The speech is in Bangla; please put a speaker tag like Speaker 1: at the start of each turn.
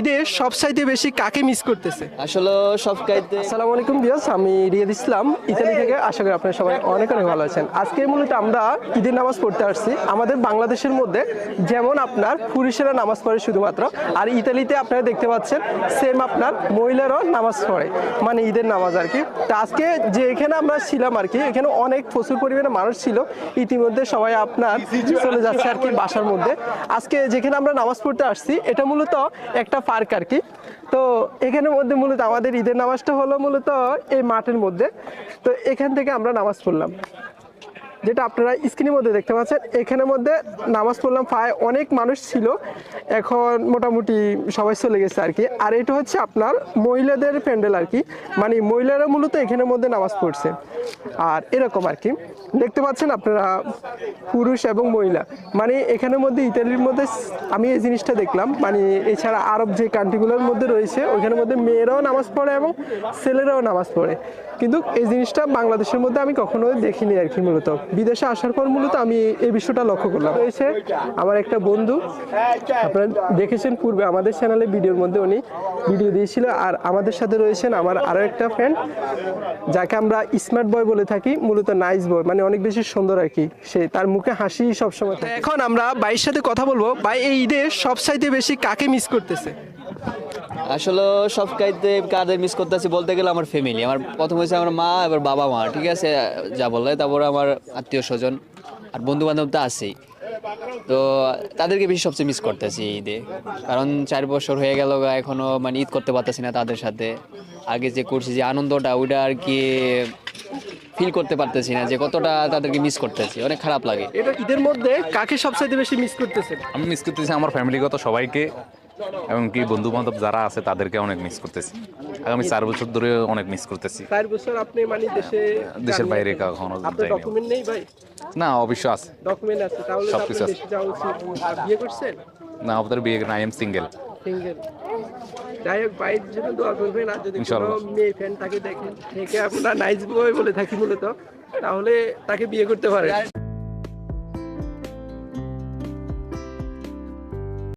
Speaker 1: ঈদে সবচাইতে বেশি কাকে মিস করতেছে?
Speaker 2: আসলে সব কাইতে
Speaker 1: আসসালামু আলাইকুম বিয়াস আমি রিয়াদ ইসলাম ইতালি থেকে আশা করি আপনারা সবাই অনেক অনেক ভালো আছেন। আজকে মূলত আমরা ঈদের নামাজ পড়তে আসছি। আমাদের বাংলাদেশের মধ্যে যেমন আপনার পুরুষেরা নামাজ পড়ে শুধুমাত্র আর ইতালিতে আপনারা দেখতে পাচ্ছেন সেম আপনার মহিলারাও নামাজ পড়ে মানে ঈদের নামাজ আর কি। তা আজকে যে এখানে আমরা ছিলাম আর কি এখানে অনেক প্রচুর পরিমাণে মানুষ ছিল। ইতিমধ্যে সবাই আপনার চলে যাচ্ছে আর কি বাসার মধ্যে। আজকে যেখানে আমরা নামাজ পড়তে আসছি এটা মূলত একটা পার্ক আর কি। তো এখানের মধ্যে মূলত আমাদের ঈদের নামাজটা হলো মূলত এই মাঠের মধ্যে। তো এখান থেকে আমরা নামাজ পড়লাম। যেটা আপনারা স্ক্রিনের মধ্যে দেখতে পাচ্ছেন, এখানের মধ্যে নামাজ পড়লাম প্রায় অনেক মানুষ ছিল। এখন মোটামুটি সবাই চলে গেছে আর কি। আর এটা হচ্ছে আপনার মহিলাদের প্যান্ডেল আর কি। মানে মহিলারা মূলত এখানের মধ্যে নামাজ পড়ছে। আর এরকম আর কি। দেখতে পাচ্ছেন আপনারা পুরুষ এবং মহিলা। মানে এখানের মধ্যে ইতালির মধ্যে আমি এই জিনিসটা দেখলাম। মানে এছাড়া আরব যে কান্ট্রিগুলোর মধ্যে রয়েছে, ওইখানের মধ্যে মেয়েরাও নামাজ পড়ে এবং ছেলেরাও নামাজ পড়ে। কিন্তু এই জিনিসটা বাংলাদেশের মধ্যে আমি কখনো দেখিনি আর কি মূলত। বিদেশে আসার পর মূলত আমি এই বিষয়টা লক্ষ্য করলাম। রয়েছে আমার একটা বন্ধু, আপনারা দেখেছেন পূর্বে আমাদের চ্যানেলে ভিডিওর মধ্যে উনি ভিডিও দিয়েছিল আর আমাদের সাথে রয়েছেন আমার আরও একটা ফ্রেন্ড যাকে আমরা স্মার্ট বয় বলে থাকি, মূলত নাইস বয় মানে অনেক বেশি সুন্দর আর কি। সে তার মুখে হাসি সবসময়। এখন আমরা ভাইয়ের সাথে কথা বলব। ভাই এই ঈদে সবচাইতে বেশি কাকে মিস করতেছে?
Speaker 2: আসলে সব কাইতে কাদের মিস করতেছি বলতে গেলে আমার ফ্যামিলি আমার প্রথম হয়েছে আমার মা এবার বাবা মা ঠিক আছে? যা বললে তারপরে আমার আত্মীয় স্বজন আর বন্ধু বান্ধব তো আছেই। তো তাদেরকে বেশি সবচেয়ে মিস করতেছি ঈদে। কারণ চার বছর হয়ে গেল গা, এখনও মানে ঈদ করতে পারতেছি না তাদের সাথে। আগে যে করছি যে আনন্দটা ওইটা আর কি ফিল করতে পারতেছি না যে কতটা তাদেরকে মিস করতেছি। অনেক খারাপ লাগে।
Speaker 1: এটা ঈদের মধ্যে কাকে সবচাইতে বেশি মিস করতেছে
Speaker 3: আমি মিস করতেছি আমার ফ্যামিলিগত সবাইকে। এবং কি বন্ধু বান্ধব যারা আছে তাদেরকে অনেক মিস করতেছি। আগামী চার বছর ধরে অনেক মিস করতেছি।
Speaker 1: চার বছর আপনি মানে দেশে
Speaker 3: দেশের বাইরে কখনো
Speaker 1: আপনার ডকুমেন্ট নেই ভাই?
Speaker 3: না অবশ্য আছে।
Speaker 1: ডকুমেন্ট আছে তাহলে
Speaker 3: আছে।
Speaker 1: আর বিয়ে করছেন?
Speaker 3: না আপনাদের বিয়ে না আই এম সিঙ্গেল
Speaker 1: সিঙ্গেল যাই হোক ভাইয়ের জন্য দোয়া করবেন আর যদি কোনো মেয়ে ফ্যান তাকে দেখেন থেকে আপনারা নাইস বয় বলে থাকি মূলত তাহলে তাকে বিয়ে করতে পারেন।